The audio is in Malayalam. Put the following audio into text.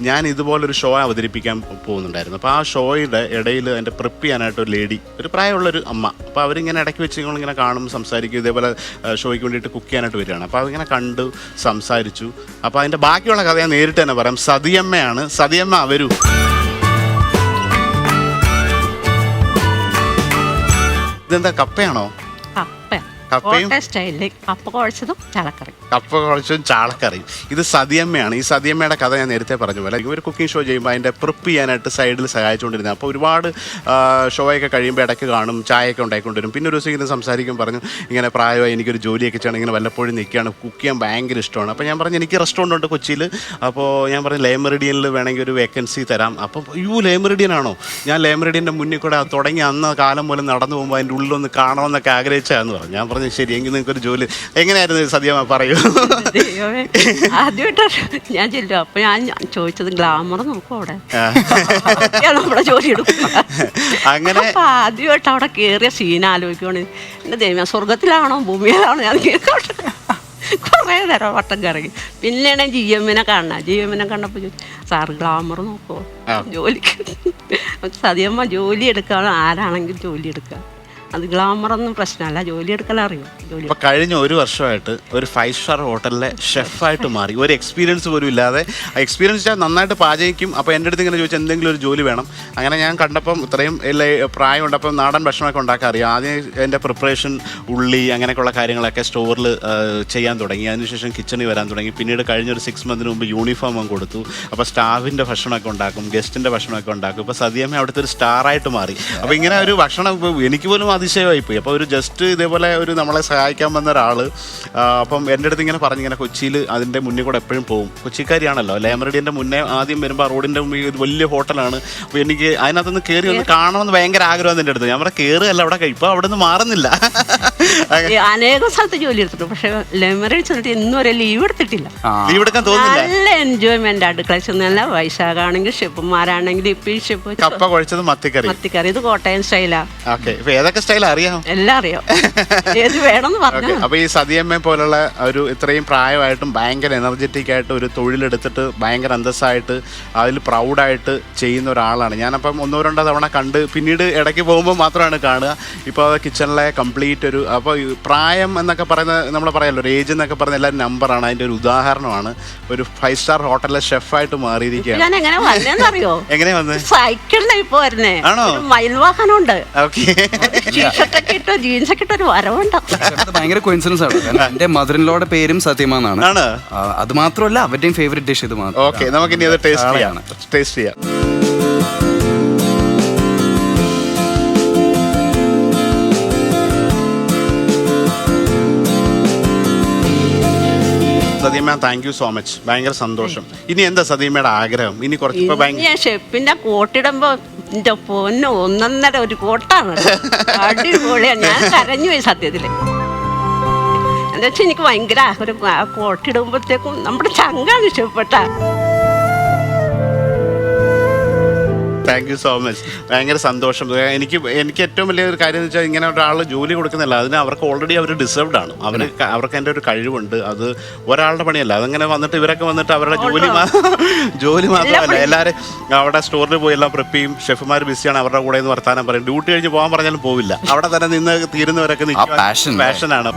ഞാൻ ഇതുപോലൊരു ഷോ അവതരിപ്പിക്കാൻ പോകുന്നുണ്ടായിരുന്നു. അപ്പോൾ ആ ഷോയുടെ ഇടയിൽ എന്റെ പ്രിപ്പ് ചെയ്യാനായിട്ട് ഒരു ലേഡി ഒരു പ്രായമുള്ളൊരു അമ്മ. അപ്പോൾ അവരിങ്ങനെ ഇടയ്ക്ക് വെച്ച് ഇങ്ങനെ കാണും സംസാരിക്കും ഇതേപോലെ ഷോയ്ക്ക് വേണ്ടിയിട്ട് കുക്ക് ചെയ്യാനായിട്ട് വരികയാണ്. അപ്പോൾ അതിങ്ങനെ കണ്ടു സംസാരിച്ചു. അപ്പോൾ അതിന്റെ ബാക്കിയുള്ള കഥ ഞാൻ നേരിട്ട് തന്നെ പറയാം. സതിയമ്മയാണ്. സതിയമ്മ വരൂ. ഇതെന്താ കപ്പയാണോ? കപ്പ കപ്പയും? കപ്പ കുഴച്ചതും ചളക്കറി കപ്പ ചാളക്കറിയും ഇത് സതിയമ്മയാണ്. ഈ സതിയമ്മയുടെ കഥ ഞാൻ നേരത്തെ പറഞ്ഞു പോലെ ഇവർ കുക്കിംഗ് ഷോ ചെയ്യുമ്പോൾ അതിന്റെ പ്രിപ്പ് ചെയ്യാനായിട്ട് സൈഡിൽ സഹായിച്ചുകൊണ്ടിരുന്നത്. അപ്പോൾ ഒരുപാട് ഷോയൊക്കെ കഴിയുമ്പോൾ ഇടയ്ക്ക് കാണും ചായയൊക്കെ ഉണ്ടായിക്കൊണ്ടിരും. പിന്നെ ഒരു ദിവസം ഇങ്ങനെ സംസാരിക്കും പറഞ്ഞു ഇങ്ങനെ പ്രായമായി എനിക്കൊരു ജോലിയൊക്കെ ചെയ്യണം ഇങ്ങനെ വല്ലപ്പോഴും നിൽക്കുകയാണ്. കുക്ക് ചെയ്യാൻ ഭയങ്കര ഇഷ്ടമാണ്. അപ്പോൾ ഞാൻ പറഞ്ഞു എനിക്ക് റെസ്റ്റോറന്റ് ഉണ്ട് കൊച്ചിയിൽ അപ്പോൾ ഞാൻ പറഞ്ഞു ലേമറിഡിയനിൽ വേണമെങ്കിൽ ഒരു വേക്കൻസി തരാം. അപ്പോൾ യു ലേമറിഡിയൻ ആണോ ഞാൻ ലേമറിഡിയന്റെ മുന്നിൽ കൂടെ തുടങ്ങി അന്ന് കാലം പോലും നടന്നു പോകുമ്പോൾ അതിന്റെ ഉള്ളിലൊന്ന് കാണണമെന്നൊക്കെ ആഗ്രഹിച്ചാന്ന് പറഞ്ഞു. ഞാൻ പറഞ്ഞു ശരി എങ്കിൽ നിങ്ങൾക്ക് ഒരു ജോലി. എങ്ങനെയായിരുന്നു സദ്യ പറയൂ? ദൈവമേ ഞാൻ ചെല്ലും അപ്പൊ ഞാൻ ചോദിച്ചത് ഗ്ലാമർ നോക്കും അവിടെ. ഞാൻ നമ്മുടെ ജോലി അങ്ങനെ അപ്പൊ ആദ്യമായിട്ട് അവിടെ കേറിയ സീൻ ആലോചിക്കുകയാണ് എന്റെ ദൈവം സ്വർഗത്തിലാണോ ഭൂമിയിലാണോ ഞാൻ കേൾക്കട്ടെ കുറേ നേരം വട്ടം കറങ്ങി. പിന്നെയാണ് ജി എമ്മിനെ കാണുന്നത് ജി എമ്മിനെ കണ്ടപ്പോൾ സാർ ഗ്ലാമർ നോക്കുമോ. ജോലിക്ക്. സതിയമ്മ ജോലി എടുക്കാൻ ആരാണെങ്കിലും ജോലി എടുക്കുക. അത് ഗ്ലാമറൊന്നും പ്രശ്നമല്ല. ജോലി എടുക്കാൻ അറിയും. കഴിഞ്ഞ ഒരു വർഷമായിട്ട് ഒരു ഫൈവ് സ്റ്റാർ ഹോട്ടലിലെ ഷെഫായിട്ട് മാറി. ഒരു എക്സ്പീരിയൻസ് പോലും ഇല്ലാതെ. എക്സ്പീരിയൻസ് ഞാൻ നന്നായിട്ട് പാചകിക്കും. അപ്പോൾ എന്റെ അടുത്ത് ഇങ്ങനെ ചോദിച്ചാൽ എന്തെങ്കിലും ഒരു ജോലി വേണം? അങ്ങനെ ഞാൻ കണ്ടപ്പം ഇത്രയും പ്രായം ഉണ്ടപ്പം നാടൻ ഭക്ഷണമൊക്കെ ഉണ്ടാക്കാൻ അറിയാം. ആദ്യം എന്റെ പ്രിപ്പറേഷൻ ഉള്ളി അങ്ങനെയൊക്കെയുള്ള കാര്യങ്ങളൊക്കെ സ്റ്റോറിൽ ചെയ്യാൻ തുടങ്ങി. അതിനുശേഷം കിച്ചണിൽ വരാൻ തുടങ്ങി. പിന്നീട് കഴിഞ്ഞ ഒരു സിക്സ് മന്തിന് മുമ്പ് യൂണിഫോം കൊടുത്തു. അപ്പോൾ സ്റ്റാഫിന്റെ ഭക്ഷണമൊക്കെ ഉണ്ടാക്കും ഗസ്റ്റിന്റെ ഭക്ഷണമൊക്കെ ഉണ്ടാക്കും. ഇപ്പോൾ സദ്യമ്മ അവിടുത്തെ ഒരു സ്റ്റാറായിട്ട് മാറി. അപ്പോൾ ഇങ്ങനെ ഒരു ഭക്ഷണം എനിക്ക് പോലും അതിശയമായി പോയി അപ്പോൾ ഒരു ജസ്റ്റ് ഇതേപോലെ ഒരു നമ്മളെ സഹായിക്കാൻ വന്ന ഒരാൾ അപ്പം എന്റെ അടുത്ത് ഇങ്ങനെ പറഞ്ഞു ഇങ്ങനെ കൊച്ചിയിൽ അതിന്റെ മുന്നേ കൂടെ എപ്പോഴും പോകും. കൊച്ചിക്കാരിയാണല്ലോ ലേമറഡിയന്റെ മുന്നേ ആദ്യം വരുമ്പോൾ ആ റോഡിന്റെ മുമ്പിൽ ഒരു വലിയ ഹോട്ടലാണ്. അപ്പോൾ എനിക്ക് അതിനകത്തുനിന്ന് കയറി ഒന്ന് കാണണമെന്ന് ഭയങ്കര ആഗ്രഹം എന്റെ അടുത്ത്. ഞാൻ പറയാം കയറുകയല്ല അവിടെ കഴിപ്പോൾ അവിടെ നിന്ന് മാറുന്നില്ല. ഈ അനേകം സ്ഥലത്ത് ജോലി എടുത്തിട്ടുണ്ട്. പക്ഷെ ലെമറിൽ ചെന്നിട്ട് ഇന്നും വരെ ലീവ് എടുത്തിട്ടില്ല. ലീവ് എടുക്കാൻ തോന്നുന്നില്ല. നല്ല എൻജോയ്മെന്റ് അടുക്കളയിൽ ചെന്നല്ല വൈശാഖാണെങ്കിൽ ഷെഫുമാരാണെങ്കിൽ ഇപ്പൊ ഈ ഷെഫ് കപ്പ കുഴച്ചത് മത്തിക്കറി. മത്തിക്കറി. ഇത് കോട്ടയം സ്റ്റൈലാ ഓക്കെ. ഇപ്പൊ ഏതൊക്കെ സ്റ്റൈൽ അറിയാം എല്ലാം അറിയാം. ഏത് വേണമെന്ന് ഓക്കെ. പറഞ്ഞു അപ്പൊ ഈ സതിയമ്മ പോലുള്ള ഒരു ഇത്രയും പ്രായമായിട്ടും ഭയങ്കര എനർജറ്റിക് ആയിട്ട് ഒരു തൊഴിലെടുത്തിട്ട് ഭയങ്കര അന്തസ്സായിട്ട് അതിൽ പ്രൗഡായിട്ട് ചെയ്യുന്ന ഒരാളാണ്. ഞാനപ്പം ഒന്നോ രണ്ടോ തവണ കണ്ട് പിന്നീട് ഇടയ്ക്ക് പോകുമ്പോൾ മാത്രമാണ് കാണുക. ഇപ്പോൾ കിച്ചണിലെ കംപ്ലീറ്റ് ഒരു അപ്പോൾ ഈ പ്രായം എന്നൊക്കെ പറയുന്ന നമ്മൾ പറയാമല്ലോ ഒരു ഏജ് എന്നൊക്കെ പറയുന്ന എല്ലാ നമ്പറാണ്. അതിന്റെ ഒരു ഉദാഹരണമാണ്. ഒരു ഫൈവ് സ്റ്റാർ ഹോട്ടലിലെ ഷെഫായിട്ട് മാറിയിരിക്കുകയാണ്. ഞാൻ എങ്ങനെ വന്നേന്നറിയോ? എങ്ങനെ വന്ന്? സൈക്കിളിൽ ഇപ്പൊ വരുന്നേ. ആണോ? ഒരു മയിൽ വാഹനമുണ്ട് ഓക്കെ ടീഷർട്ടൊക്കെ ഇട്ടോ ജീൻസൊക്കെ ഇട്ടോ ഒരു വരവുണ്ട്. ഭയങ്കര കോയിൻസിഡൻസ് ആണ്. കാരണം എന്റെ മദറിൻലോയുടെ പേരും സത്യമാന്നാണ് ആണ്. അത് മാത്രമല്ല അവരുടെയും ഫേവറേറ്റ് ഡിഷ് ഇത് മാത്രം. ഓക്കെ നമുക്ക് ഇനി അത് ടേസ്റ്റ് ചെയ്യാം. ടേസ്റ്റ് ചെയ്യാം. സതീമ താങ്ക് യു സോ മച്ച് ഭയങ്കര സന്തോഷം. ഇനി എന്താ സതീമയുടെ ആഗ്രഹം? ഇനി കുറച്ച് ഇപ്പൊ ഞാൻ ഷെപ്പിന്റെ കോട്ടിടുമ്പോ എന്റെ പൊന്ന് ഒന്നൊന്നര ഒരു കോട്ടാണ് ഞാൻ കരഞ്ഞു പോയി സത്യത്തിൽ. എന്താ വെച്ചാൽ എനിക്ക് ഭയങ്കര ഒരു കോട്ടിടുമ്പോഴത്തേക്കും നമ്മുടെ ചങ്കാണ് ഇഷ്ടപ്പെട്ട താങ്ക് യു സോ മച്ച് ഭയങ്കര സന്തോഷം. എനിക്ക് എനിക്ക് ഏറ്റവും വലിയ ഒരു കാര്യം എന്ന് വെച്ചാൽ ഇങ്ങനെ ഒരാൾ ജോലി കൊടുക്കുന്നില്ല അതിന് അവർക്ക് ഓൾറെഡി അവർ ഡിസേർവ്ഡ് ആണ്. അവർ അവർക്ക് എന്റെ ഒരു കഴിവുണ്ട്. അത് ഒരാളുടെ പണിയല്ല. അതങ്ങനെ വന്നിട്ട് ഇവരൊക്കെ വന്നിട്ട് അവരുടെ ജോലി മാ- ജോലി മാത്രമല്ല. എല്ലാവരും അവിടെ സ്റ്റോറിൽ പോയി എല്ലാം പ്രിപ്പ് ചെയ്യും. ഷെഫുമാർ ബിസിയാണ് അവരുടെ കൂടെ എന്ന് വർത്താനം പറയും. ഡ്യൂട്ടി കഴിഞ്ഞ് പോകാൻ പറഞ്ഞാലും പോവില്ല. അവിടെ തന്നെ നിന്ന് തീരുന്നവരൊക്കെ. പാഷനാണ്